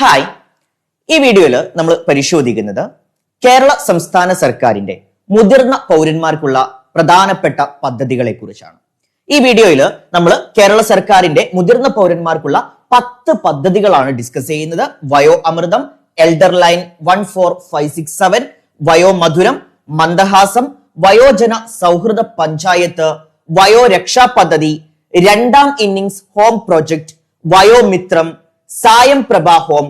Hi ഈ വീഡിയോയിൽ നമ്മൾ പരിശോധിക്കുന്നത് കേരള സംസ്ഥാന സർക്കാരിന്റെ മുതിർന്ന പൗരന്മാർക്കുള്ള പ്രധാനപ്പെട്ട പദ്ധതികളെ കുറിച്ചാണ് ഈ വീഡിയോയിൽ നമ്മൾ കേരള സർക്കാരിന്റെ മുതിർന്ന പൗരന്മാർക്കുള്ള പത്ത് പദ്ധതികളാണ് ഡിസ്കസ് ചെയ്യുന്നത്. Vayo Amrutham elder line one four five six seven Vayo Madhuram Mandahasam വയോജന സൗഹൃദ പഞ്ചായത്ത് വയോ രക്ഷാ പദ്ധതി രണ്ടാം innings home project Vayomithram Sayam Prabha home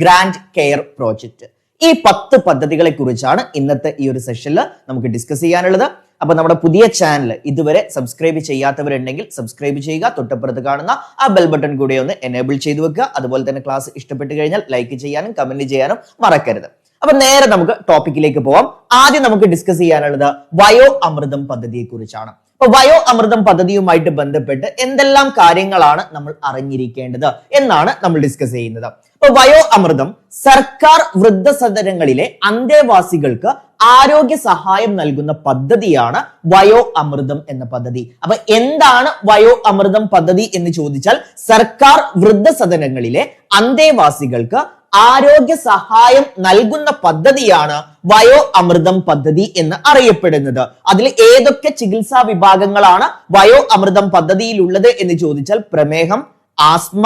grand care project. ഈ പത്ത് പദ്ധതികളെ കുറിച്ചാണ് ഇന്നത്തെ ഈ ഒരു സെഷനിൽ നമുക്ക് ഡിസ്കസ് ചെയ്യാനുള്ളത്. അപ്പൊ നമ്മുടെ പുതിയ ചാനൽ ഇതുവരെ സബ്സ്ക്രൈബ് ചെയ്യാത്തവരുണ്ടെങ്കിൽ സബ്സ്ക്രൈബ് ചെയ്യുക. തൊട്ടപ്പുറത്ത് കാണുന്ന ആ ബെൽ ബട്ടൺ കൂടെ ഒന്ന് എനേബിൾ ചെയ്തു വെക്കുക. അതുപോലെ തന്നെ ക്ലാസ് ഇഷ്ടപ്പെട്ട് കഴിഞ്ഞാൽ ലൈക്ക് ചെയ്യാനും കമന്റ് ചെയ്യാനും മറക്കരുത്. അപ്പൊ നേരെ നമുക്ക് ടോപ്പിക്കിലേക്ക് പോവാം. ആദ്യം നമുക്ക് ഡിസ്കസ് ചെയ്യാനുള്ളത് വയോ അമൃതം പദ്ധതിയെ കുറിച്ചാണ് അപ്പൊ വയോ അമൃതം പദ്ധതിയുമായിട്ട് ബന്ധപ്പെട്ട് എന്തെല്ലാം കാര്യങ്ങളാണ് നമ്മൾ അറിഞ്ഞിരിക്കേണ്ടത് എന്നാണ് നമ്മൾ ഡിസ്കസ് ചെയ്യുന്നത്. ഇപ്പൊ വയോ അമൃതം സർക്കാർ വൃദ്ധസദനങ്ങളിലെ അന്തേവാസികൾക്ക് ആരോഗ്യ സഹായം നൽകുന്ന പദ്ധതിയാണ് വയോ അമൃതം എന്ന പദ്ധതി. അപ്പൊ എന്താണ് വയോ അമൃതം പദ്ധതി എന്ന് ചോദിച്ചാൽ സർക്കാർ വൃദ്ധസദനങ്ങളിലെ അന്തേവാസികൾക്ക് ആരോഗ്യ സഹായം നൽകുന്ന പദ്ധതിയാണ് വയോ അമൃതം പദ്ധതി എന്ന് അറിയപ്പെടുന്നത്. അതിൽ ഏതൊക്കെ ചികിത്സാ വിഭാഗങ്ങളാണ് വയോ അമൃതം പദ്ധതിയിലുള്ളത് എന്ന് ചോദിച്ചാൽ പ്രമേഹം ആസ്മ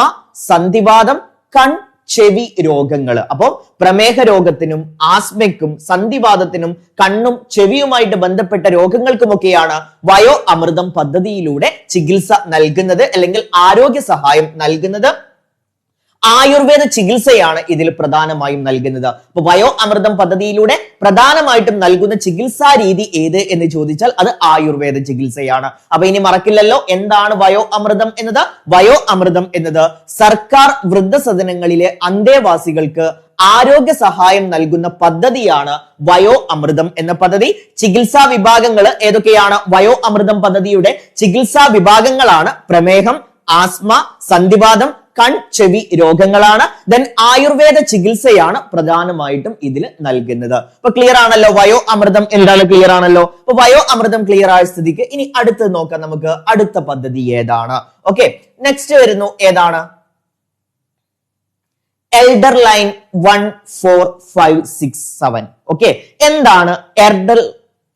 സന്ധിവാദം കൺ ചെവി രോഗങ്ങൾ. അപ്പോൾ പ്രമേഹ രോഗത്തിനും ആസ്മയ്ക്കും സന്ധിവാദത്തിനും കണ്ണും ചെവിയുമായിട്ട് ബന്ധപ്പെട്ട രോഗങ്ങൾക്കുമൊക്കെയാണ് വയോ അമൃതം പദ്ധതിയിലൂടെ ചികിത്സ നൽകുന്നത് അല്ലെങ്കിൽ ആരോഗ്യ സഹായം നൽകുന്നത്. ആയുർവേദ ചികിത്സയാണ് ഇതിൽ പ്രധാനമായും നൽകുന്നത്. അപ്പൊ വയോ അമൃതം പദ്ധതിയിലൂടെ പ്രധാനമായിട്ടും നൽകുന്ന ചികിത്സാ രീതി ഏത് എന്ന് ചോദിച്ചാൽ അത് ആയുർവേദ ചികിത്സയാണ്. അപ്പൊ ഇനി മറക്കില്ലല്ലോ എന്താണ് വയോ അമൃതം എന്നത്? വയോ അമൃതം എന്നത് സർക്കാർ വൃദ്ധസദനങ്ങളിലെ അന്തേവാസികൾക്ക് ആരോഗ്യ സഹായം നൽകുന്ന പദ്ധതിയാണ് വയോ അമൃതം എന്ന പദ്ധതി. ചികിത്സാ വിഭാഗങ്ങൾ ഏതൊക്കെയാണ്? വയോ അമൃതം പദ്ധതിയുടെ ചികിത്സാ വിഭാഗങ്ങളാണ് പ്രമേഹം ആസ്മ സന്ധിവാദം കൺ ചെവി രോഗങ്ങളാണ്. ദെൻ ആയുർവേദ ചികിത്സയാണ് പ്രധാനമായിട്ടും ഇതിൽ നൽകുന്നത്. അപ്പൊ ക്ലിയർ ആണല്ലോ? വയോ അമൃതം എന്തായാലും ക്ലിയർ ആണല്ലോ? അപ്പൊ വയോ അമൃതം ക്ലിയർ ആയ സ്ഥിതിക്ക് ഇനി അടുത്ത് നോക്കാം നമുക്ക്. അടുത്ത പദ്ധതി ഏതാണ്? ഓക്കെ നെക്സ്റ്റ് വരുന്നു. ഏതാണ്? Elder line one four five six seven okay എന്താണ്? Elder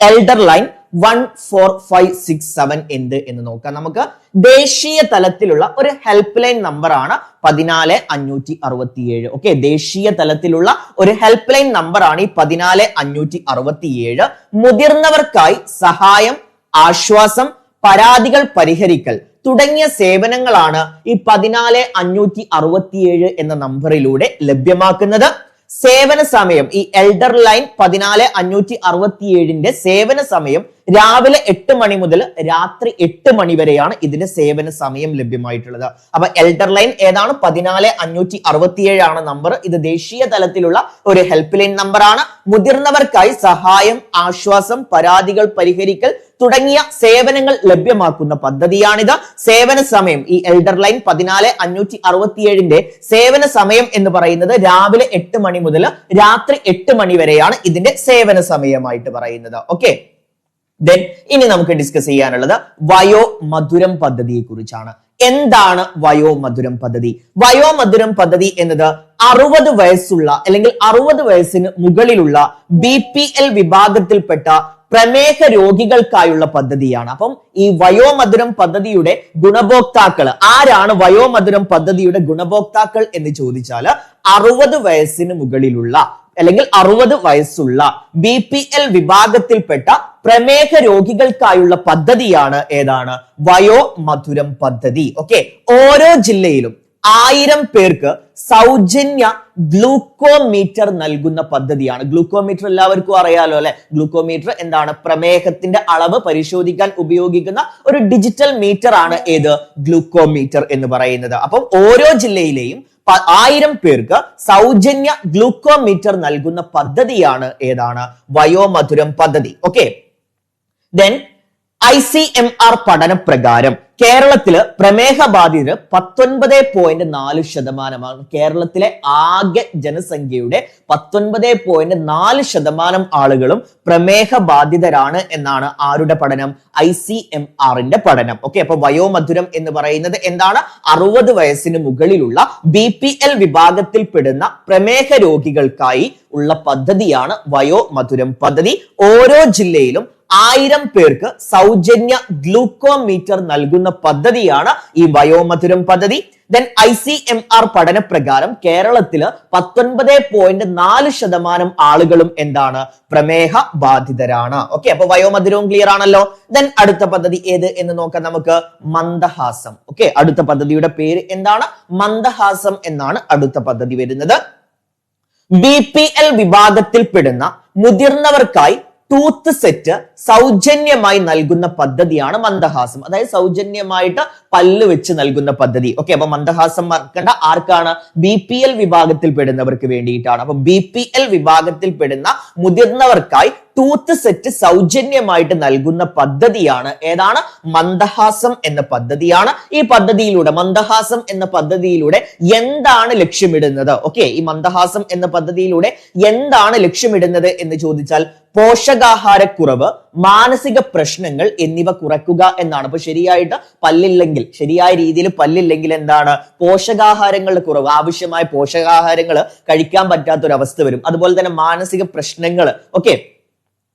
elder line one four five six seven എന്ത് എന്ന് നോക്കാം. നമുക്ക് ദേശീയ തലത്തിലുള്ള ഒരു ഹെൽപ്പ് ലൈൻ നമ്പർ ആണ് പതിനാല് അഞ്ഞൂറ്റി അറുപത്തിയേഴ്. ഓക്കെ ദേശീയ തലത്തിലുള്ള ഒരു ഹെൽപ്പ് ലൈൻ നമ്പർ ആണ് ഈ പതിനാല് അഞ്ഞൂറ്റി അറുപത്തിയേഴ്. മുതിർന്നവർക്കായി സഹായം ആശ്വാസം പരാതികൾ പരിഹരിക്കൽ തുടങ്ങിയ സേവനങ്ങളാണ് ഈ പതിനാല് അഞ്ഞൂറ്റി അറുപത്തിയേഴ് എന്ന നമ്പറിലൂടെ ലഭ്യമാക്കുന്നത്. സേവന സമയം ഈ എൽഡർ ലൈൻ പതിനാല് അഞ്ഞൂറ്റി അറുപത്തിയേഴിന്റെ സേവന സമയം രാവിലെ എട്ട് മണി മുതൽ രാത്രി എട്ട് മണി വരെയാണ് ഇതിന്റെ സേവന സമയം ലഭ്യമായിട്ടുള്ളത്. അപ്പൊ എൽഡർ ലൈൻ ഏതാണ്? പതിനാല് അഞ്ഞൂറ്റി അറുപത്തിയേഴ് ആണ് നമ്പർ ഇത് ദേശീയ തലത്തിലുള്ള ഒരു ഹെൽപ്പ് ലൈൻ നമ്പറാണ് മുതിർന്നവർക്കായി സഹായം ആശ്വാസം പരാതികൾ പരിഹരിക്കൽ തുടങ്ങിയ സേവനങ്ങൾ ലഭ്യമാക്കുന്ന പദ്ധതിയാണിത്. സേവന സമയം ഈ എൽഡർ ലൈൻ പതിനാല് അഞ്ഞൂറ്റി അറുപത്തിയേഴിന്റെ സേവന സമയം എന്ന് പറയുന്നത് രാവിലെ എട്ട് മണി മുതൽ രാത്രി എട്ട് മണി വരെയാണ് ഇതിന്റെ സേവന സമയമായിട്ട് പറയുന്നത്. ഓക്കെ ദെൻ ഇനി നമുക്ക് ഡിസ്കസ് ചെയ്യാനുള്ളത് വയോ മധുരം പദ്ധതിയെ കുറിച്ചാണ് എന്താണ് വയോ മധുരം പദ്ധതി? വയോ മധുരം പദ്ധതി എന്നത് അറുപത് വയസ്സുള്ള അല്ലെങ്കിൽ അറുപത് വയസ്സിന് മുകളിലുള്ള ബി പി എൽ വിഭാഗത്തിൽപ്പെട്ട പ്രമേഹ രോഗികൾക്കായുള്ള പദ്ധതിയാണ്. അപ്പം ഈ വയോമധുരം പദ്ധതിയുടെ ഗുണഭോക്താക്കൾ ആരാണ് വയോമധുരം പദ്ധതിയുടെ ഗുണഭോക്താക്കൾ എന്ന് ചോദിച്ചാൽ അറുപത് വയസ്സിന് മുകളിലുള്ള അല്ലെങ്കിൽ അറുപത് വയസ്സുള്ള ബി പി എൽ വിഭാഗത്തിൽപ്പെട്ട പ്രമേഹ രോഗികൾക്കായുള്ള പദ്ധതിയാണ് ഏതാണ്? വയോമധുരം പദ്ധതി. ഓക്കെ? ഓരോ ജില്ലയിലും ആയിരം പേർക്ക് സൗജന്യ ഗ്ലൂക്കോമീറ്റർ നൽകുന്ന പദ്ധതിയാണ്. ഗ്ലൂക്കോമീറ്റർ എല്ലാവർക്കും അറിയാലോ അല്ലെ? ഗ്ലൂക്കോമീറ്റർ എന്താണ്? പ്രമേഹത്തിന്റെ അളവ് പരിശോധിക്കാൻ ഉപയോഗിക്കുന്ന ഒരു ഡിജിറ്റൽ മീറ്റർ ആണ് ഏത്? ഗ്ലൂക്കോമീറ്റർ എന്ന് പറയുന്നത്. അപ്പം ഓരോ ജില്ലയിലെയും ആയിരം പേർക്ക് സൗജന്യ ഗ്ലൂക്കോമീറ്റർ നൽകുന്ന പദ്ധതിയാണ് ഏതാണ്? വയോമധുരം പദ്ധതി. Okay? Then I C M R പഠനപ്രകാരം കേരളത്തിൽ പ്രമേഹ ബാധിതർ പത്തൊൻപത് പോയിന്റ് നാല് ശതമാനമാണ്. കേരളത്തിലെ ആകെ ജനസംഖ്യയുടെ പത്തൊൻപത് പോയിന്റ് നാല് ശതമാനം ആളുകളും പ്രമേഹ ബാധിതരാണ് എന്നാണ് ആരുടെ പഠനം? ഐ സി എം ആറിന്റെ പഠനം. ഓക്കെ അപ്പൊ വയോമധുരം എന്ന് പറയുന്നത് എന്താണ്? അറുപത് വയസ്സിന് മുകളിലുള്ള ബി പി എൽ വിഭാഗത്തിൽപ്പെടുന്ന പ്രമേഹ രോഗികൾക്കായി ഉള്ള പദ്ധതിയാണ് വയോമധുരം പദ്ധതി. ഓരോ ജില്ലയിലും ആയിരം പേർക്ക് സൗജന്യ ഗ്ലൂക്കോമീറ്റർ നൽകുന്ന പദ്ധതിയാണ് ഈ വയോമധുരം പദ്ധതി. Then I C M R പഠനപ്രകാരം കേരളത്തിൽ പത്തൊൻപത് പോയിന്റ് നാല് ശതമാനം ആളുകളും എന്താണ്? പ്രമേഹ ബാധിതരാണ്. ഓക്കെ അപ്പൊ വയോമധുരവും ക്ലിയർ ആണല്ലോ. ദെൻ അടുത്ത പദ്ധതി ഏത് എന്ന് നോക്കാം നമുക്ക്. മന്ദഹാസം. ഓക്കെ അടുത്ത പദ്ധതിയുടെ പേര് എന്താണ്? മന്ദഹാസം എന്നാണ് അടുത്ത പദ്ധതി വരുന്നത്. ബി പി എൽ വിഭാഗത്തിൽപ്പെടുന്ന മുതിർന്നവർക്കായി ടൂത്ത് സെറ്റ് സൗജന്യമായി നൽകുന്ന പദ്ധതിയാണ് മന്ദഹാസം. അതായത് സൗജന്യമായിട്ട് പല്ല് വെച്ച് നൽകുന്ന പദ്ധതി. ഓക്കെ അപ്പൊ മന്ദഹാസം മറക്കേണ്ട. ആർക്കാണ്? ബി പി എൽ വിഭാഗത്തിൽ പെടുന്നവർക്ക് വേണ്ടിയിട്ടാണ്. അപ്പൊ ബി പി എൽ വിഭാഗത്തിൽ പെടുന്ന മുതിർന്നവർക്കായി ടൂത്ത് സെറ്റ് സൗജന്യമായിട്ട് നൽകുന്ന പദ്ധതിയാണ് ഏതാണ്? മന്ദഹാസം എന്ന പദ്ധതിയാണ്. ഈ പദ്ധതിയിലൂടെ മന്ദഹാസം എന്ന പദ്ധതിയിലൂടെ എന്താണ് ലക്ഷ്യമിടുന്നത്? ഓക്കെ ഈ മന്ദഹാസം എന്ന പദ്ധതിയിലൂടെ എന്താണ് ലക്ഷ്യമിടുന്നത് എന്ന് ചോദിച്ചാൽ പോഷകാഹാരക്കുറവ് മാനസിക പ്രശ്നങ്ങൾ എന്നിവ കുറയ്ക്കുക എന്നാണ്. അപ്പൊ ശരിയായിട്ട് പല്ലില്ലെങ്കിൽ ശരിയായ രീതിയിൽ പല്ലില്ലെങ്കിൽ എന്താണ്? പോഷകാഹാരങ്ങളുടെ കുറവ് ആവശ്യമായ പോഷകാഹാരങ്ങൾ കഴിക്കാൻ പറ്റാത്തൊരവസ്ഥ വരും. അതുപോലെ തന്നെ മാനസിക പ്രശ്നങ്ങൾ ഓക്കെ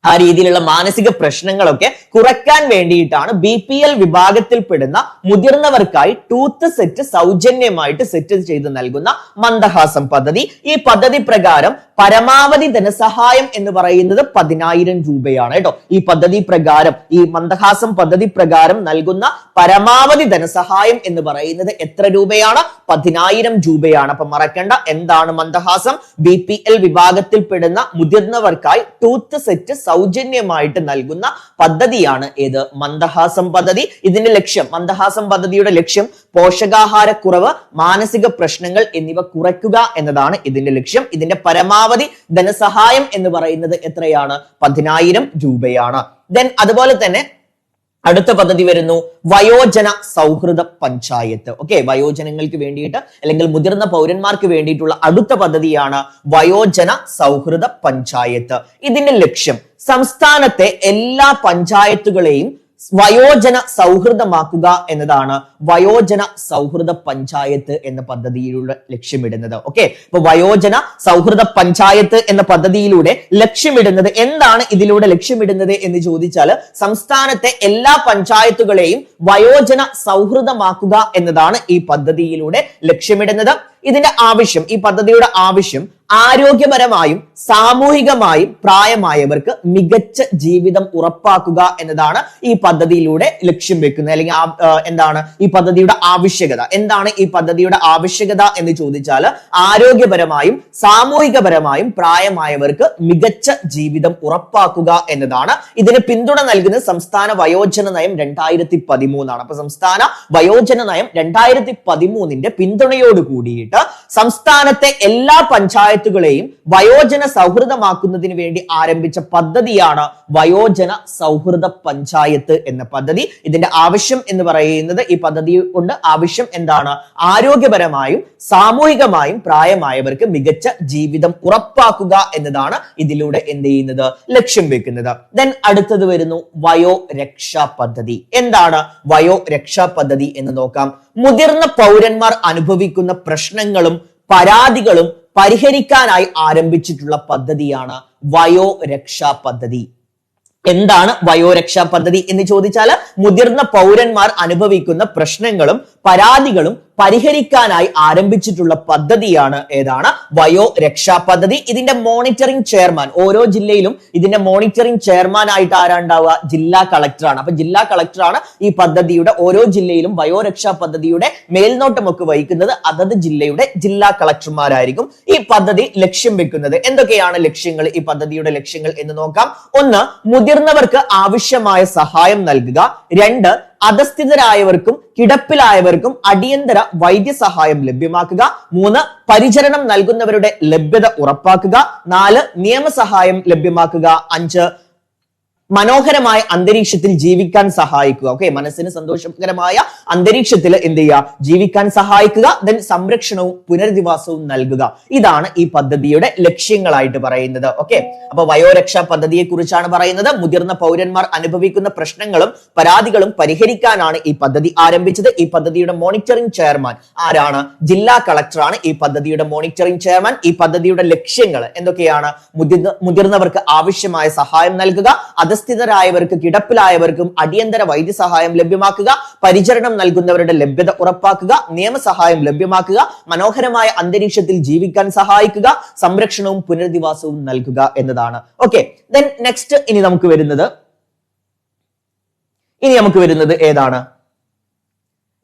ആ രീതിയിലുള്ള മാനസിക പ്രശ്നങ്ങളൊക്കെ കുറയ്ക്കാൻ വേണ്ടിയിട്ടാണ് ബി പി എൽ വിഭാഗത്തിൽപ്പെടുന്ന മുതിർന്നവർക്കായി ടൂത്ത് സെറ്റ് സൗജന്യമായിട്ട് സെറ്റ് ചെയ്ത് നൽകുന്ന മന്ദഹാസം പദ്ധതി. ഈ പദ്ധതി പ്രകാരം പരമാവധി ധനസഹായം എന്ന് പറയുന്നത് പതിനായിരം രൂപയാണ് കേട്ടോ. ഈ പദ്ധതി പ്രകാരം ഈ മന്ദഹാസം പദ്ധതി പ്രകാരം നൽകുന്ന പരമാവധി ധനസഹായം എന്ന് പറയുന്നത് എത്ര രൂപയാണ്? പതിനായിരം രൂപയാണ്. അപ്പൊ മറക്കേണ്ട എന്താണ് മന്ദഹാസം? ബി പി എൽ വിഭാഗത്തിൽപ്പെടുന്ന മുതിർന്നവർക്കായി ടൂത്ത് സെറ്റ് സൗജന്യമായിട്ട് നൽകുന്ന പദ്ധതിയാണ് ഏത്? മന്ദഹാസം പദ്ധതി. ഇതിന്റെ ലക്ഷ്യം മന്ദഹാസം പദ്ധതിയുടെ ലക്ഷ്യം പോഷകാഹാരക്കുറവ് മാനസിക പ്രശ്നങ്ങൾ എന്നിവ കുറയ്ക്കുക എന്നതാണ് ഇതിന്റെ ലക്ഷ്യം. ഇതിന്റെ പരമാവധി ധനസഹായം എന്ന് പറയുന്നത് എത്രയാണ്? പതിനായിരം രൂപയാണ്. ദെൻ അതുപോലെ തന്നെ അടുത്ത പദ്ധതി വരുന്നു വയോജന സൗഹൃദ പഞ്ചായത്ത്. ഓക്കെ വയോജനങ്ങൾക്ക് വേണ്ടിയിട്ട് അല്ലെങ്കിൽ മുതിർന്ന പൗരന്മാർക്ക് വേണ്ടിയിട്ടുള്ള അടുത്ത പദ്ധതിയാണ് വയോജന സൗഹൃദ പഞ്ചായത്ത്. ഇതിന്റെ ലക്ഷ്യം സംസ്ഥാനത്തെ എല്ലാ പഞ്ചായത്തുകളെയും വയോജന സൗഹൃദമാക്കുക എന്നതാണ് വയോജന സൗഹൃദ പഞ്ചായത്ത് എന്ന പദ്ധതിയിലൂടെ ലക്ഷ്യമിടുന്നത്. ഓക്കെ അപ്പൊ വയോജന സൗഹൃദ പഞ്ചായത്ത് എന്ന പദ്ധതിയിലൂടെ ലക്ഷ്യമിടുന്നത് എന്താണ് ഇതിലൂടെ ലക്ഷ്യമിടുന്നത് എന്ന് ചോദിച്ചാൽ സംസ്ഥാനത്തെ എല്ലാ പഞ്ചായത്തുകളെയും വയോജന സൗഹൃദമാക്കുക എന്നതാണ് ഈ പദ്ധതിയിലൂടെ ലക്ഷ്യമിടുന്നത്. ഇതിന്റെ ആവശ്യം ഈ പദ്ധതിയുടെ ആവശ്യം ആരോഗ്യപരമായും സാമൂഹികമായും പ്രായമായവർക്ക് മികച്ച ജീവിതം ഉറപ്പാക്കുക എന്നതാണ് ഈ പദ്ധതിയിലൂടെ ലക്ഷ്യം വെക്കുന്നത്. അല്ലെങ്കിൽ എന്താണ് ഈ പദ്ധതിയുടെ ആവശ്യകത. എന്താണ് ഈ പദ്ധതിയുടെ ആവശ്യകത എന്ന് ചോദിച്ചാൽ ആരോഗ്യപരമായും സാമൂഹികപരമായും പ്രായമായവർക്ക് മികച്ച ജീവിതം ഉറപ്പാക്കുക എന്നതാണ്. ഇതിന് പിന്തുണ നൽകുന്ന സംസ്ഥാന വയോജന നയം രണ്ടായിരത്തി പതിമൂന്നാണ്. അപ്പൊ സംസ്ഥാന വയോജന നയം രണ്ടായിരത്തി പതിമൂന്നിന്റെ പിന്തുണയോട് കൂടിയിട്ട് സംസ്ഥാനത്തെ എല്ലാ പഞ്ചായത്തുകളെയും വയോജന സൗഹൃദമാക്കുന്നതിന് വേണ്ടി ആരംഭിച്ച പദ്ധതിയാണ് വയോജന സൗഹൃദ പഞ്ചായത്ത് എന്ന പദ്ധതി. ഇതിന്റെ ആവശ്യം എന്ന് പറയുന്നത് ഈ പദ്ധതി കൊണ്ട് ആവശ്യം എന്താണ്? ആരോഗ്യപരമായും സാമൂഹികമായും പ്രായമായവർക്ക് മികച്ച ജീവിതം ഉറപ്പാക്കുക എന്നതാണ് ഇതിലൂടെ എന്ത് ചെയ്യുന്നത്? ലക്ഷ്യം വെക്കുന്നത്. ദെൻ അടുത്തത് വരുന്നു വയോരക്ഷാ പദ്ധതി. എന്താണ് വയോരക്ഷാ പദ്ധതി എന്ന് നോക്കാം. മുതിർന്ന പൗരന്മാർ അനുഭവിക്കുന്ന പ്രശ്നങ്ങളും പരാതികളും പരിഹരിക്കാനായി ആരംഭിച്ചിട്ടുള്ള പദ്ധതിയാണ് വയോ രക്ഷാ പദ്ധതി. എന്താണ് വയോരക്ഷാ പദ്ധതി എന്ന് ചോദിച്ചാൽ മുതിർന്ന പൗരന്മാർ അനുഭവിക്കുന്ന പ്രശ്നങ്ങളും പരാതികളും പരിഹരിക്കാനായി ആരംഭിച്ചിട്ടുള്ള പദ്ധതിയാണ് ഏതാണ്? വയോ രക്ഷാ പദ്ധതി. ഇതിന്റെ മോണിറ്ററിംഗ് ചെയർമാൻ ഓരോ ജില്ലയിലും ഇതിന്റെ മോണിറ്ററിംഗ് ചെയർമാൻ ആയിട്ട് ആരാണ്ടാവുക ജില്ലാ കളക്ടറാണ് അപ്പൊ ജില്ലാ കളക്ടറാണ് ഈ പദ്ധതിയുടെ ഓരോ ജില്ലയിലും വയോ രക്ഷാ പദ്ധതിയുടെ മേൽനോട്ടമൊക്കെ വഹിക്കുന്നത്. അതത് ജില്ലയുടെ ജില്ലാ കളക്ടർമാരായിരിക്കും ഈ പദ്ധതി ലക്ഷ്യം വെക്കുന്നത്. എന്തൊക്കെയാണ് ലക്ഷ്യങ്ങൾ? ഈ പദ്ധതിയുടെ ലക്ഷ്യങ്ങൾ എന്ന് നോക്കാം. ഒന്ന് മുതിർന്നവർക്ക് ആവശ്യമായ സഹായം നൽകുക. രണ്ട് അധസ്ഥിതരായവർക്കും കിടപ്പിലായവർക്കും അടിയന്തര വൈദ്യസഹായം ലഭ്യമാക്കുക. മൂന്ന് പരിചരണം നൽകുന്നവരുടെ ലഭ്യത ഉറപ്പാക്കുക. നാല് നിയമസഹായം ലഭ്യമാക്കുക. അഞ്ച് മനോഹരമായ അന്തരീക്ഷത്തിൽ ജീവിക്കാൻ സഹായിക്കുക. ഓക്കെ മനസ്സിന് സന്തോഷകരമായ അന്തരീക്ഷത്തിൽ എന്ത് ചെയ്യുക? ജീവിക്കാൻ സഹായിക്കുക. ദെൻ സംരക്ഷണവും പുനരധിവാസവും നൽകുക. ഇതാണ് ഈ പദ്ധതിയുടെ ലക്ഷ്യങ്ങളായിട്ട് പറയുന്നത്. ഓക്കെ അപ്പൊ വയോരക്ഷാ പദ്ധതിയെ കുറിച്ചാണ് പറയുന്നത്. മുതിർന്ന പൗരന്മാർ അനുഭവിക്കുന്ന പ്രശ്നങ്ങളും പരാതികളും പരിഹരിക്കാനാണ് ഈ പദ്ധതി ആരംഭിച്ചത്. ഈ പദ്ധതിയുടെ മോണിറ്ററിംഗ് ചെയർമാൻ ആരാണ്? ജില്ലാ കളക്ടറാണ് ഈ പദ്ധതിയുടെ മോണിറ്ററിംഗ് ചെയർമാൻ ഈ പദ്ധതിയുടെ ലക്ഷ്യങ്ങൾ എന്തൊക്കെയാണ്? മുതിർന്ന മുതിർന്നവർക്ക് ആവശ്യമായ സഹായം നൽകുക. അധസ്ഥിതരായവർക്ക് കിടപ്പിലായവർക്കും അടിയന്തര വൈദ്യസഹായം ലഭ്യമാക്കുക പരിചരണം നൽകുന്നവരുടെ ലഭ്യത ഉറപ്പാക്കുക നിയമസഹായം ലഭ്യമാക്കുക മനോഹരമായ അന്തരീക്ഷത്തിൽ ജീവിക്കാൻ സഹായിക്കുക സംരക്ഷണവും പുനരധിവാസവും നൽകുക എന്നതാണ്. ഓക്കെ ദെൻ നെക്സ്റ്റ് ഇനി നമുക്ക് വരുന്നത് ഇനി നമുക്ക് വരുന്നത് ഏതാണ്?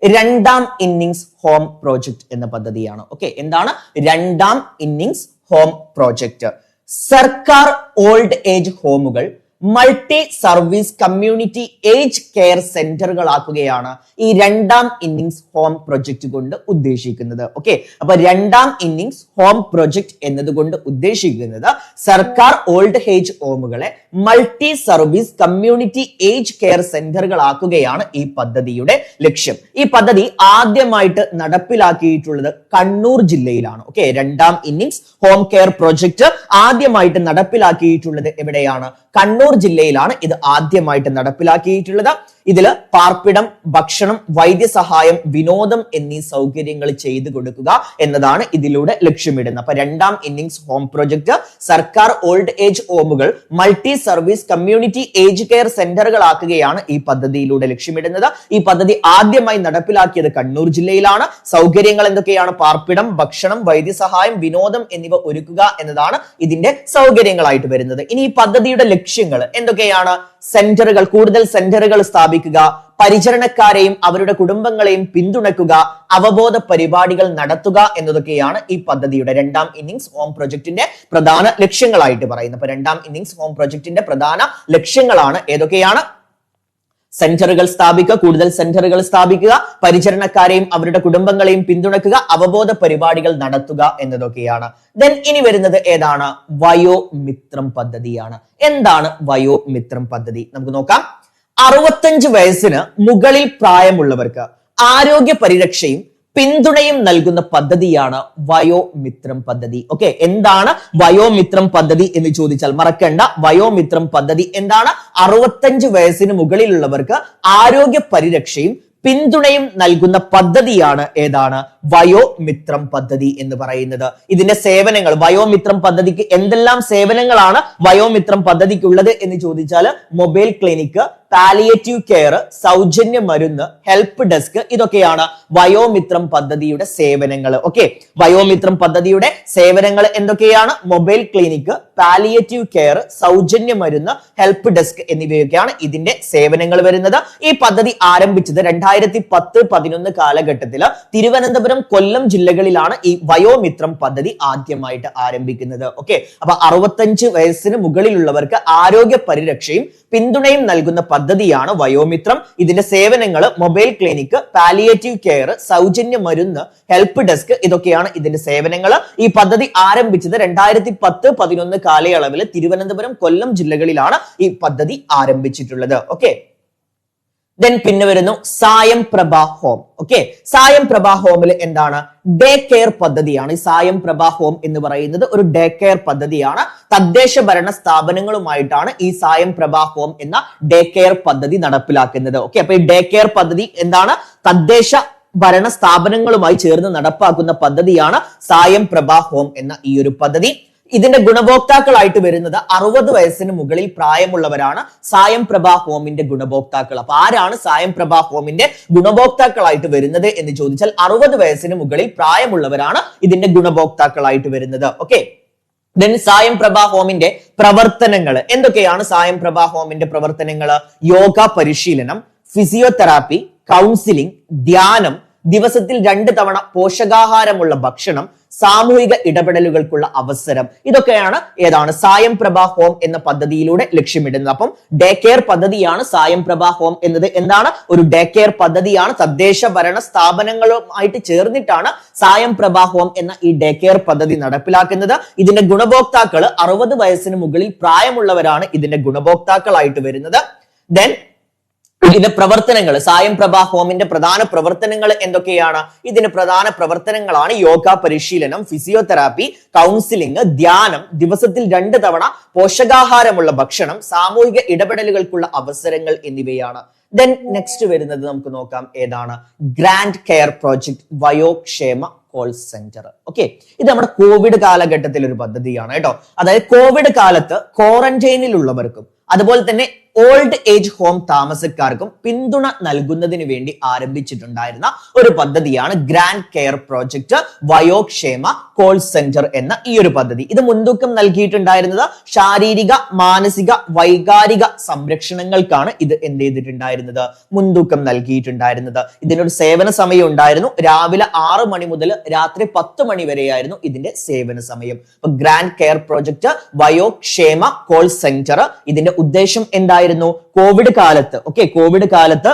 രണ്ടാം ഇന്നിങ്സ് ഹോം പ്രോജക്റ്റ് എന്ന പദ്ധതിയാണ്. ഓക്കെ എന്താണ്? രണ്ടാം ഇന്നിങ്സ് ഹോം പ്രോജക്റ്റ് സർക്കാർ old age ഹോമുകൾ multi service community age care സെന്ററുകളാക്കുകയാണ് ഈ രണ്ടാം ഇന്നിങ്സ് ഹോം പ്രൊജക്ട് കൊണ്ട് ഉദ്ദേശിക്കുന്നത്. ഓക്കെ അപ്പൊ രണ്ടാം ഇന്നിങ്സ് ഹോം പ്രൊജക്ട് എന്നതുകൊണ്ട് ഉദ്ദേശിക്കുന്നത് സർക്കാർ old age ഹോമുകളെ multi service community age care സെന്ററുകളാക്കുകയാണ് ഈ പദ്ധതിയുടെ ലക്ഷ്യം. ഈ പദ്ധതി ആദ്യമായിട്ട് നടപ്പിലാക്കിയിട്ടുള്ളത് കണ്ണൂർ ജില്ലയിലാണ്. ഓക്കെ രണ്ടാം ഇന്നിംഗ്സ് ഹോം കെയർ പ്രൊജക്ട് ആദ്യമായിട്ട് നടപ്പിലാക്കിയിട്ടുള്ളത് എവിടെയാണ്? കണ്ണൂർ ജില്ലയിലാണ് ഇത് ആദ്യമായിട്ട് നടപ്പിലാക്കിയിട്ടുള്ളത്. ഇതിൽ പാർപ്പിടം ഭക്ഷണം വൈദ്യസഹായം വിനോദം എന്നീ സൗകര്യങ്ങൾ ചെയ്തു കൊടുക്കുക എന്നതാണ് ഇതിലൂടെ ലക്ഷ്യമിടുന്നത്. അപ്പൊ രണ്ടാം ഇന്നിംഗ്സ് ഹോം പ്രൊജക്ട് സർക്കാർ old age ഹോമുകൾ multi service community age care സെന്ററുകളാക്കുകയാണ് ഈ പദ്ധതിയിലൂടെ ലക്ഷ്യമിടുന്നത്. ഈ പദ്ധതി ആദ്യമായി നടപ്പിലാക്കിയത് കണ്ണൂർ ജില്ലയിലാണ്. സൗകര്യങ്ങൾ എന്തൊക്കെയാണ്? പാർപ്പിടം ഭക്ഷണം വൈദ്യസഹായം വിനോദം എന്നിവ ഒരുക്കുക എന്നതാണ് ഇതിന്റെ സൗകര്യങ്ങളായിട്ട് വരുന്നത്. ഇനി ഈ പദ്ധതിയുടെ ലക്ഷ്യങ്ങൾ എന്തൊക്കെയാണ്? സെന്ററുകൾ കൂടുതൽ സെന്ററുകൾ സ്ഥാപിക്കുക പരിചരണക്കാരെയും അവരുടെ കുടുംബങ്ങളെയും പിന്തുണയ്ക്കുക അവബോധ പരിപാടികൾ നടത്തുക എന്നതൊക്കെയാണ് ഈ പദ്ധതിയുടെ രണ്ടാം ഇന്നിംഗ്സ് ഹോം പ്രൊജക്ടിന്റെ പ്രധാന ലക്ഷ്യങ്ങളായിട്ട് പറയുന്നത്. അപ്പൊ രണ്ടാം ഇന്നിംഗ്സ് ഹോം പ്രൊജക്ടിന്റെ പ്രധാന ലക്ഷ്യങ്ങളാണ് ഏതൊക്കെയാണ്? സെന്ററുകൾ സ്ഥാപിക്കുക കൂടുതൽ സെന്ററുകൾ സ്ഥാപിക്കുക പരിചരണക്കാരെയും അവരുടെ കുടുംബങ്ങളെയും പിന്തുണയ്ക്കുക അവബോധ പരിപാടികൾ നടത്തുക എന്നതൊക്കെയാണ്. ദെൻ ഇനി വരുന്നത് ഏതാണ്? വയോമിത്രം പദ്ധതിയാണ്. എന്താണ് വയോമിത്രം പദ്ധതി? നമുക്ക് നോക്കാം. അറുപത്തഞ്ച് വയസ്സിന് മുകളിൽ പ്രായമുള്ളവർക്ക് ആരോഗ്യ പരിരക്ഷയും പിന്തുണയും നൽകുന്ന പദ്ധതിയാണ് വയോമിത്രം പദ്ധതി. ഓക്കെ എന്താണ് വയോമിത്രം പദ്ധതി എന്ന് ചോദിച്ചാൽ മറക്കേണ്ട. വയോമിത്രം പദ്ധതി എന്താണ്? അറുപത്തഞ്ച് വയസ്സിന് മുകളിലുള്ളവർക്ക് ആരോഗ്യ പരിരക്ഷയും പിന്തുണയും നൽകുന്ന പദ്ധതിയാണ് ഏതാണ്? വയോമിത്രം പദ്ധതി എന്ന് പറയുന്നത്. ഇതിന്റെ സേവനങ്ങൾ വയോമിത്രം പദ്ധതിക്ക് എന്തെല്ലാം സേവനങ്ങളാണ് വയോമിത്രം പദ്ധതിക്കുള്ളത് എന്ന് ചോദിച്ചാൽ മൊബൈൽ ക്ലിനിക്ക് പാലിയേറ്റീവ് കെയർ സൗജന്യ മരുന്ന് ഹെൽപ്പ് ഡെസ്ക് ഇതൊക്കെയാണ് വയോമിത്രം പദ്ധതിയുടെ സേവനങ്ങൾ ഓക്കെ വയോമിത്രം പദ്ധതിയുടെ സേവനങ്ങൾ എന്തൊക്കെയാണ്? മൊബൈൽ ക്ലിനിക്ക് പാലിയേറ്റീവ് കെയർ സൗജന്യ മരുന്ന് ഹെൽപ്പ് ഡെസ്ക് എന്നിവയൊക്കെയാണ് ഇതിന്റെ സേവനങ്ങൾ വരുന്നത്. ഈ പദ്ധതി ആരംഭിച്ചത് രണ്ടായിരത്തി പത്ത് പതിനൊന്ന് കാലഘട്ടത്തിൽ തിരുവനന്തപുരം കൊല്ലം ജില്ലകളിലാണ് ഈ വയോമിത്രം പദ്ധതി ആദ്യമായിട്ട് ആരംഭിക്കുന്നത്. ഓക്കെ അപ്പൊ അറുപത്തഞ്ച് വയസ്സിന് മുകളിലുള്ളവർക്ക് ആരോഗ്യ പരിരക്ഷയും പിന്തുണയും നൽകുന്ന പദ്ധതിയാണ് വയോമിത്രം. ഇതിന്റെ സേവനങ്ങൾ മൊബൈൽ ക്ലിനിക്ക് പാലിയേറ്റീവ് കെയർ സൗജന്യ മരുന്ന് ഹെൽപ്പ് ഡെസ്ക് ഇതൊക്കെയാണ് ഇതിന്റെ സേവനങ്ങൾ ഈ പദ്ധതി ആരംഭിച്ചത് രണ്ടായിരത്തി പത്ത് പതിനൊന്ന് കാലയളവിൽ തിരുവനന്തപുരം കൊല്ലം ജില്ലകളിലാണ് ഈ പദ്ധതി ആരംഭിച്ചിട്ടുള്ളത്. ഓക്കെ? ദെൻ പിന്നെ വരുന്നു സായം പ്രഭാ ഹോം. ഓക്കെ സായം പ്രഭാ ഹോമിൽ എന്താണ്? ഡേ കെയർ പദ്ധതിയാണ്. ഈ സായം പ്രഭാ ഹോം എന്ന് പറയുന്നത് ഒരു ഡേ കെയർ പദ്ധതിയാണ്. തദ്ദേശ ഭരണ സ്ഥാപനങ്ങളുമായിട്ടാണ് ഈ സായം പ്രഭാ ഹോം എന്ന ഡേ കെയർ പദ്ധതി നടപ്പിലാക്കുന്നത്. ഓക്കെ അപ്പൊ ഈ ഡേ കെയർ പദ്ധതി എന്താണ്? തദ്ദേശ ഭരണ സ്ഥാപനങ്ങളുമായി ചേർന്ന് നടപ്പാക്കുന്ന പദ്ധതിയാണ് സായം പ്രഭാ ഹോം എന്ന ഈ ഒരു പദ്ധതി. ഇതിന്റെ ഗുണഭോക്താക്കളായിട്ട് വരുന്നത് അറുപത് വയസ്സിന് മുകളിൽ പ്രായമുള്ളവരാണ് സായം പ്രഭാ ഹോമിന്റെ ഗുണഭോക്താക്കൾ. അപ്പൊ ആരാണ് സായം പ്രഭാ ഹോമിന്റെ ഗുണഭോക്താക്കളായിട്ട് വരുന്നത് എന്ന് ചോദിച്ചാൽ അറുപത് വയസ്സിന് മുകളിൽ പ്രായമുള്ളവരാണ് ഇതിന്റെ ഗുണഭോക്താക്കളായിട്ട് വരുന്നത്. ഓക്കെ? ദെൻ സായം പ്രഭാ ഹോമിന്റെ പ്രവർത്തനങ്ങൾ. എന്തൊക്കെയാണ് സായം പ്രഭാ ഹോമിന്റെ പ്രവർത്തനങ്ങൾ? യോഗ പരിശീലനം ഫിസിയോതെറാപ്പി കൗൺസിലിംഗ് ധ്യാനം ദിവസത്തിൽ രണ്ട് തവണ പോഷകാഹാരമുള്ള ഭക്ഷണം സാമൂഹിക ഇടപെടലുകൾക്കുള്ള അവസരം. ഇതൊക്കെയാണ് ഏതാണ് സായം പ്രഭാ ഹോം എന്ന പദ്ധതിയിലൂടെ ലക്ഷ്യമിടുന്നത്. അപ്പം ഡേ കെയർ പദ്ധതിയാണ് സായം പ്രഭാ ഹോം എന്നത്. എന്താണ്? ഒരു ഡേ കെയർ പദ്ധതിയാണ്. തദ്ദേശ ഭരണ സ്ഥാപനങ്ങളുമായിട്ട് ചേർന്നിട്ടാണ് സായം പ്രഭാ ഹോം എന്ന ഈ ഡേ കെയർ പദ്ധതി നടപ്പിലാക്കുന്നത്. ഇതിന്റെ ഗുണഭോക്താക്കൾ അറുപത് വയസ്സിന് മുകളിൽ പ്രായമുള്ളവരാണ് ഇതിന്റെ ഗുണഭോക്താക്കളായിട്ട് വരുന്നത്. ദെൻ ഇതിന്റെ പ്രവർത്തനങ്ങൾ സായം പ്രഭ ഹോമിന്റെ പ്രധാന പ്രവർത്തനങ്ങൾ എന്തൊക്കെയാണ്? ഇതിന്റെ പ്രധാന പ്രവർത്തനങ്ങളാണ് യോഗ പരിശീലനം ഫിസിയോതെറാപ്പി കൗൺസിലിംഗ് ധ്യാനം ദിവസത്തിൽ രണ്ട് തവണ പോഷകാഹാരമുള്ള ഭക്ഷണം സാമൂഹിക ഇടപെടലുകൾക്കുള്ള അവസരങ്ങൾ എന്നിവയാണ്. ദെൻ നെക്സ്റ്റ് വരുന്നത് നമുക്ക് നോക്കാം ഏതാണ്? Grand care project Vayokshema call centre okay ഇത് നമ്മുടെ കോവിഡ് കാലഘട്ടത്തിൽ ഒരു പദ്ധതിയാണ് കേട്ടോ. അതായത് കോവിഡ് കാലത്ത് ക്വാറന്റൈനിലുള്ളവർക്കും അതുപോലെ തന്നെ ഓൾഡ് ഏജ് ഹോം താമസക്കാർക്കും പിന്തുണ നൽകുന്നതിന് വേണ്ടി ആരംഭിച്ചിട്ടുണ്ടായിരുന്ന ഒരു പദ്ധതിയാണ് grand care project Vayokshema call centre എന്ന ഈ ഒരു പദ്ധതി. ഇത് മുൻതൂക്കം നൽകിയിട്ടുണ്ടായിരുന്നത് ശാരീരിക മാനസിക വൈകാരിക സംരക്ഷണങ്ങൾക്കാണ് ഇത് എന്ത് ചെയ്തിട്ടുണ്ടായിരുന്നത്? മുൻതൂക്കം നൽകിയിട്ടുണ്ടായിരുന്നത്. ഇതിനൊരു സേവന സമയം ഉണ്ടായിരുന്നു. രാവിലെ ആറ് മണി മുതൽ രാത്രി പത്ത് മണി വരെയായിരുന്നു ഇതിന്റെ സേവന സമയം. Grand care project വയോക്ഷേമ call centre ഇതിന്റെ ഉദ്ദേശം എന്തായിരുന്നു? കോവിഡ് കാലത്ത്. ഓക്കെ കോവിഡ് കാലത്ത്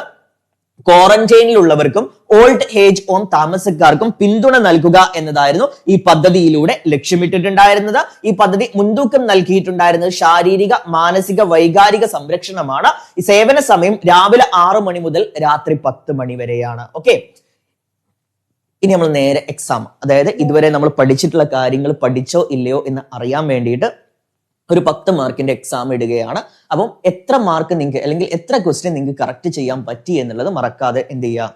ക്വാറന്റൈനിലുള്ളവർക്കും ഓൾഡ് ഏജ് ഹോം താമസക്കാർക്കും പിന്തുണ നൽകുക എന്നതായിരുന്നു ഈ പദ്ധതിയിലൂടെ ലക്ഷ്യമിട്ടിട്ടുണ്ടായിരുന്നത്. ഈ പദ്ധതി മുൻതൂക്കം നൽകിയിട്ടുണ്ടായിരുന്നത് ശാരീരിക മാനസിക വൈകാരിക സംരക്ഷണമാണ്. ഈ സേവന സമയം രാവിലെ ആറു മണി മുതൽ രാത്രി പത്ത് മണി വരെയാണ്. ഓക്കെ ഇനി നമ്മൾ നേരെ എക്സാം അതായത് ഇതുവരെ നമ്മൾ പഠിച്ചിട്ടുള്ള കാര്യങ്ങൾ പഠിച്ചോ ഇല്ലയോ എന്ന് അറിയാൻ വേണ്ടിയിട്ട് ഒരു പത്ത് മാർക്കിന്റെ എക്സാം ഇടുകയാണ്. അപ്പം എത്ര മാർക്ക് നിങ്ങൾക്ക് അല്ലെങ്കിൽ എത്ര ക്വസ്റ്റ്യൻ നിങ്ങൾക്ക് കറക്റ്റ് ചെയ്യാൻ പറ്റി എന്നുള്ളത് മറക്കാതെ എന്ത് ചെയ്യുക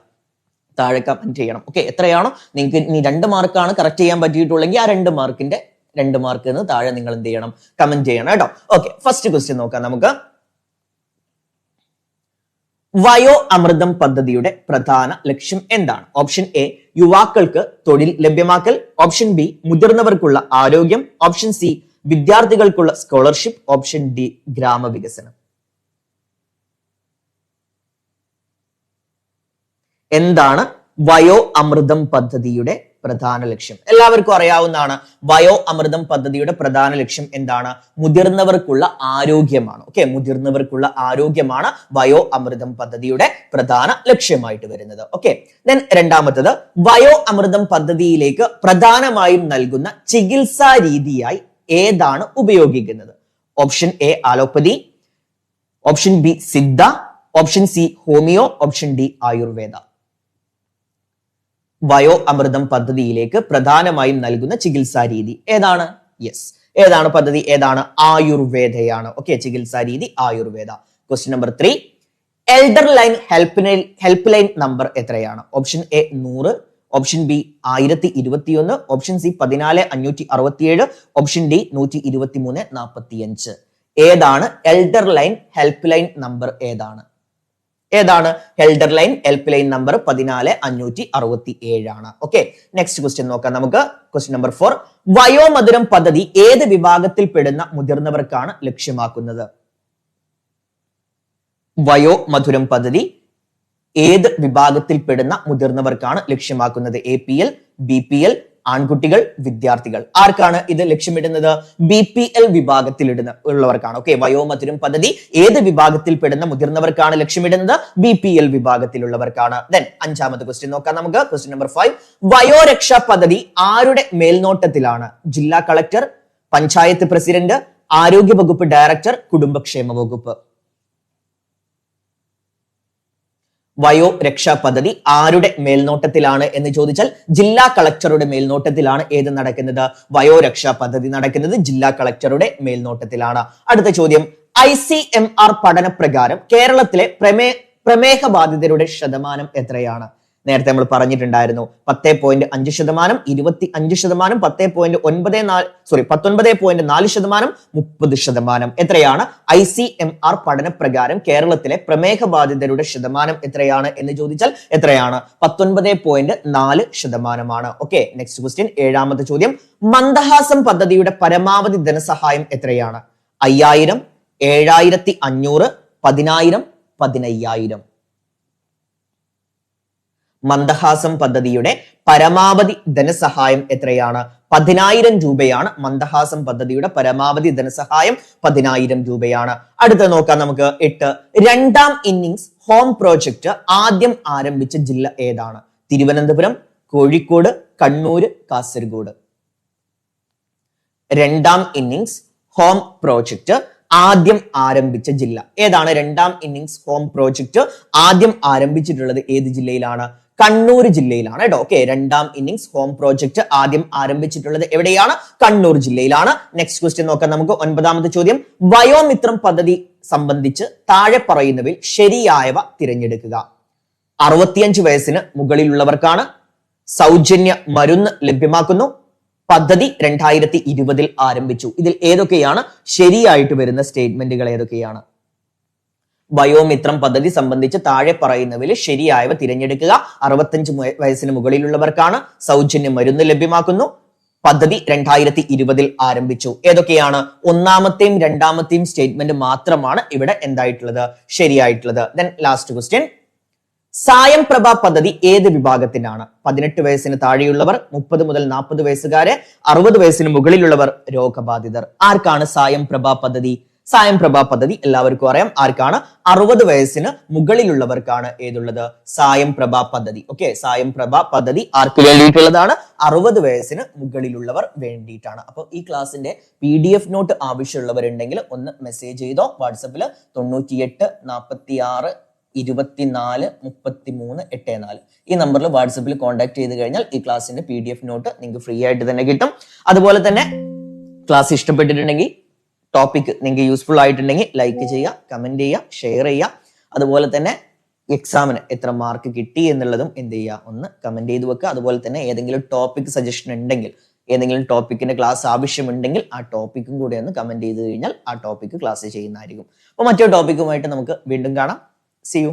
താഴെ കമന്റ് ചെയ്യണം. ഓക്കെ എത്രയാണോ? നിങ്ങൾക്ക് ഇനി രണ്ട് മാർക്കാണ് കറക്റ്റ് ചെയ്യാൻ പറ്റിയിട്ടുള്ളെങ്കിൽ ആ രണ്ട് മാർക്കിന്റെ രണ്ട് മാർക്ക് എന്ന് താഴെ നിങ്ങൾ എന്ത് ചെയ്യണം? കമന്റ് ചെയ്യണം കേട്ടോ. ഓക്കെ ഫസ്റ്റ് ക്വസ്റ്റ്യൻ നോക്കാം നമുക്ക്. വയോ അമൃതം പദ്ധതിയുടെ പ്രധാന ലക്ഷ്യം എന്താണ്? ഓപ്ഷൻ എ യുവാക്കൾക്ക് തൊഴിൽ ലഭ്യമാക്കൽ. ഓപ്ഷൻ ബി മുതിർന്നവർക്കുള്ള ആരോഗ്യം. ഓപ്ഷൻ സി വിദ്യാർത്ഥികൾക്കുള്ള സ്കോളർഷിപ്പ് ഓപ്ഷൻ ഡി ഗ്രാമവികസനം. എന്താണ് വയോ അമൃതം പദ്ധതിയുടെ പ്രധാന ലക്ഷ്യം? എല്ലാവർക്കും അറിയാവുന്നതാണ് വയോ അമൃതം പദ്ധതിയുടെ പ്രധാന ലക്ഷ്യം എന്താണ്? മുതിർന്നവർക്കുള്ള ആരോഗ്യമാണ്. ഓക്കെ മുതിർന്നവർക്കുള്ള ആരോഗ്യമാണ് വയോ അമൃതം പദ്ധതിയുടെ പ്രധാന ലക്ഷ്യമായിട്ട് വരുന്നത്. ഓക്കെ ദെൻ രണ്ടാമത്തത് വയോ അമൃതം പദ്ധതിയിലേക്ക് പ്രധാനമായും നൽകുന്ന ചികിത്സാ രീതിയായി ഏതാണ് ഉപയോഗിക്കുന്നത്? Option A allopathy option B Siddha. Option C homeo. Option D Ayurveda. Vayo Amritham പദ്ധതിയിലേക്ക് പ്രധാനമായും നൽകുന്ന ചികിത്സാ രീതി ഏതാണ്? യെസ് ഏതാണ് പദ്ധതി? ഏതാണ്? ആയുർവേദയാണ്. ഓക്കെ ചികിത്സാ രീതി Ayurveda. Question number three elder line help help line number എത്രയാണ്? ഓപ്ഷൻ എ നൂറ്. ഓപ്ഷൻ ബി ആയിരത്തി ഇരുപത്തിയൊന്ന് ഓപ്ഷൻ സി പതിനാല് അഞ്ഞൂറ്റി അറുപത്തിയേഴ് ഓപ്ഷൻ ഡി നൂറ്റി ഇരുപത്തി മൂന്ന് നാൽപ്പത്തിയഞ്ച് ഏതാണ് elder line help line number ഏതാണ്? ഏതാണ് elder line help line number പതിനാല് അഞ്ഞൂറ്റി അറുപത്തി ഏഴാണ് ഓക്കെ നെക്സ്റ്റ് ക്വസ്റ്റ്യൻ നോക്കാം നമുക്ക്. ക്വസ്റ്റ്യൻ നമ്പർ ഫോർ വയോമധുരം പദ്ധതി ഏത് വിഭാഗത്തിൽ പെടുന്ന മുതിർന്നവർക്കാണ് ലക്ഷ്യമാക്കുന്നത്? വയോമധുരം പദ്ധതി ഏത് വിഭാഗത്തിൽപ്പെടുന്ന മുതിർന്നവർക്കാണ് ലക്ഷ്യമാക്കുന്നത്? A P L B P L ആൺകുട്ടികൾ വിദ്യാർത്ഥികൾ. ആർക്കാണ് ഇത് ലക്ഷ്യമിടുന്നത്? ബി പി എൽ വിഭാഗത്തിൽ ഇടുന്ന ഉള്ളവർക്കാണ്. ഓക്കെ വയോമധുരം പദ്ധതി ഏത് വിഭാഗത്തിൽപ്പെടുന്ന മുതിർന്നവർക്കാണ് ലക്ഷ്യമിടുന്നത്? ബി പി എൽ വിഭാഗത്തിലുള്ളവർക്കാണ്. ദെൻ അഞ്ചാമത്തെ ക്വസ്റ്റ്യൻ നോക്കാം നമുക്ക്. ക്വസ്റ്റ്യൻ നമ്പർ ഫൈവ് വയോരക്ഷാ പദ്ധതി ആരുടെ മേൽനോട്ടത്തിലാണ്? ജില്ലാ കളക്ടർ പഞ്ചായത്ത് പ്രസിഡന്റ് ആരോഗ്യ വകുപ്പ് ഡയറക്ടർ കുടുംബക്ഷേമ വകുപ്പ്. വയോ രക്ഷാ പദ്ധതി ആരുടെ മേൽനോട്ടത്തിലാണ് എന്ന് ചോദിച്ചാൽ ജില്ലാ കളക്ടറുടെ മേൽനോട്ടത്തിലാണ് ഏത് നടക്കുന്നത്? വയോ രക്ഷാ പദ്ധതി നടക്കുന്നത് ജില്ലാ കളക്ടറുടെ മേൽനോട്ടത്തിലാണ്. അടുത്ത ചോദ്യം. ഐ സി എം ആർ പഠനപ്രകാരം കേരളത്തിലെ പ്രമേ പ്രമേഹ ബാധിതരുടെ ശതമാനം എത്രയാണ്? നേരത്തെ നമ്മൾ പറഞ്ഞിട്ടുണ്ടായിരുന്നു പത്ത് പോയിന്റ് അഞ്ച് ശതമാനം ഇരുപത്തി അഞ്ച് ശതമാനം പത്ത് പോയിന്റ് ഒൻപത് നാല് സോറി പത്തൊൻപത് പോയിന്റ് നാല് ശതമാനം മുപ്പത് ശതമാനം. എത്രയാണ്? ഐ സി എം ആർ പഠനപ്രകാരം കേരളത്തിലെ പ്രമേഹ ബാധിതരുടെ ശതമാനം എത്രയാണ് എന്ന് ചോദിച്ചാൽ എത്രയാണ്? പത്തൊൻപത് പോയിന്റ് നാല് ശതമാനമാണ്. ഓക്കെ നെക്സ്റ്റ് ക്വസ്റ്റ്യൻ ഏഴാമത്തെ ചോദ്യം. മന്ദഹാസം പദ്ധതിയുടെ പരമാവധി ധനസഹായം എത്രയാണ്? അയ്യായിരം ഏഴായിരത്തി അഞ്ഞൂറ് പതിനായിരം പതിനയ്യായിരം. മന്ദഹാസം പദ്ധതിയുടെ പരമാവധി ധനസഹായം എത്രയാണ്? പതിനായിരം രൂപയാണ് മന്ദഹാസം പദ്ധതിയുടെ പരമാവധി ധനസഹായം പതിനായിരം രൂപയാണ്. അടുത്ത നോക്കാം നമുക്ക്. എട്ട്. രണ്ടാം ഇന്നിങ്സ് ഹോം പ്രോജക്റ്റ് ആദ്യം ആരംഭിച്ച ജില്ല ഏതാണ്? തിരുവനന്തപുരം കോഴിക്കോട് കണ്ണൂർ കാസർഗോഡ്. രണ്ടാം ഇന്നിങ്സ് ഹോം പ്രോജക്റ്റ് ആദ്യം ആരംഭിച്ച ജില്ല. ഏതാണ് രണ്ടാം ഇന്നിങ്സ് ഹോം പ്രോജക്റ്റ് ആദ്യം ആരംഭിച്ചിട്ടുള്ളത് ഏത് ജില്ലയിലാണ്? കണ്ണൂർ ജില്ലയിലാണ് കേട്ടോ ഓക്കെ രണ്ടാം ഇന്നിങ്സ് ഹോം പ്രോജക്റ്റ് ആദ്യം ആരംഭിച്ചിട്ടുള്ളത് എവിടെയാണ്? കണ്ണൂർ ജില്ലയിലാണ്. നെക്സ്റ്റ് ക്വസ്റ്റ്യൻ നോക്കാം നമുക്ക്. ഒൻപതാമത്തെ ചോദ്യം. വയോമിത്രം പദ്ധതി സംബന്ധിച്ച് താഴെ പറയുന്നവയിൽ ശരിയായവ തിരഞ്ഞെടുക്കുക. അറുപത്തിയഞ്ച് വയസ്സിന് മുകളിലുള്ളവർക്കാണ് സൗജന്യ മരുന്ന് ലഭ്യമാക്കുന്നു. പദ്ധതി രണ്ടായിരത്തി ഇരുപതിൽ ആരംഭിച്ചു. ഇതിൽ ഏതൊക്കെയാണ്? ശരിയായിട്ട് വരുന്ന സ്റ്റേറ്റ്മെന്റുകൾ ഏതൊക്കെയാണ്? വയോമിത്രം പദ്ധതി സംബന്ധിച്ച് താഴെ പറയുന്നവയിൽ ശരിയായവ തിരഞ്ഞെടുക്കുക. അറുപത്തഞ്ച് വയസ്സിന് മുകളിലുള്ളവർക്കാണ് സൗജന്യ മരുന്ന് ലഭ്യമാക്കുന്നു. പദ്ധതി രണ്ടായിരത്തി ഇരുപതിൽ ആരംഭിച്ചു. ഏതൊക്കെയാണ്? ഒന്നാമത്തെയും രണ്ടാമത്തെയും സ്റ്റേറ്റ്മെന്റ് മാത്രമാണ് ഇവിടെ എന്തായിട്ടുള്ളത്? ശരിയായിട്ടുള്ളത്. Then last question Sayam Prabha പദ്ധതി ഏത് വിഭാഗത്തിനാണ്? പതിനെട്ട് വയസ്സിന് താഴെയുള്ളവർ മുപ്പത് മുതൽ നാൽപ്പത് വയസ്സുകാരെ അറുപത് വയസ്സിന് മുകളിലുള്ളവർ രോഗബാധിതർ. ആർക്കാണ് സായം പ്രഭ പദ്ധതി? സായം പ്രഭ പദ്ധതി എല്ലാവർക്കും അറിയാം. ആർക്കാണ്? അറുപത് വയസ്സിന് മുകളിലുള്ളവർക്കാണ് ഏതുള്ളത്? സായം പ്രഭ പദ്ധതി. ഓക്കെ സായം പ്രഭ പദ്ധതി ആർക്ക് വേണ്ടിയിട്ടുള്ളതാണ്? അറുപത് വയസ്സിന് മുകളിലുള്ളവർ വേണ്ടിയിട്ടാണ്. അപ്പോൾ ഈ ക്ലാസ്സിന്റെ പി ഡി എഫ് നോട്ട് ആവശ്യമുള്ളവരുണ്ടെങ്കിൽ ഒന്ന് മെസ്സേജ് ചെയ്തോ? വാട്സപ്പിൽ തൊണ്ണൂറ്റിയെട്ട് നാൽപ്പത്തി ആറ് ഇരുപത്തിനാല് മുപ്പത്തി മൂന്ന് എട്ട് നാല് ഈ നമ്പറിൽ വാട്സപ്പിൽ കോൺടാക്ട് ചെയ്ത് കഴിഞ്ഞാൽ ഈ ക്ലാസ്സിന്റെ പി ഡി എഫ് നോട്ട് നിങ്ങൾക്ക് ഫ്രീ ആയിട്ട് തന്നെ കിട്ടും. അതുപോലെ തന്നെ ക്ലാസ് ഇഷ്ടപ്പെട്ടിട്ടുണ്ടെങ്കിൽ ടോപ്പിക് നിങ്ങൾക്ക് യൂസ്ഫുൾ ആയിട്ടുണ്ടെങ്കിൽ ലൈക്ക് ചെയ്യുക കമന്റ് ചെയ്യുക ഷെയർ ചെയ്യുക. അതുപോലെ തന്നെ എക്സാമിന് എത്ര മാർക്ക് കിട്ടി എന്നുള്ളതും എന്ത് ചെയ്യുക ഒന്ന് കമന്റ് ചെയ്ത് വെക്കുക. അതുപോലെ തന്നെ ഏതെങ്കിലും ടോപ്പിക് സജഷൻ ഉണ്ടെങ്കിൽ ഏതെങ്കിലും ടോപ്പിക്കിന്റെ ക്ലാസ് ആവശ്യമുണ്ടെങ്കിൽ ആ ടോപ്പിക്കും കൂടെ ഒന്ന് കമന്റ് ചെയ്ത് കഴിഞ്ഞാൽ ആ ടോപ്പിക്ക് ക്ലാസ് ചെയ്യുന്നതായിരിക്കും. അപ്പോൾ മറ്റൊരു ടോപ്പിക്കുമായിട്ട് നമുക്ക് വീണ്ടും കാണാം. C U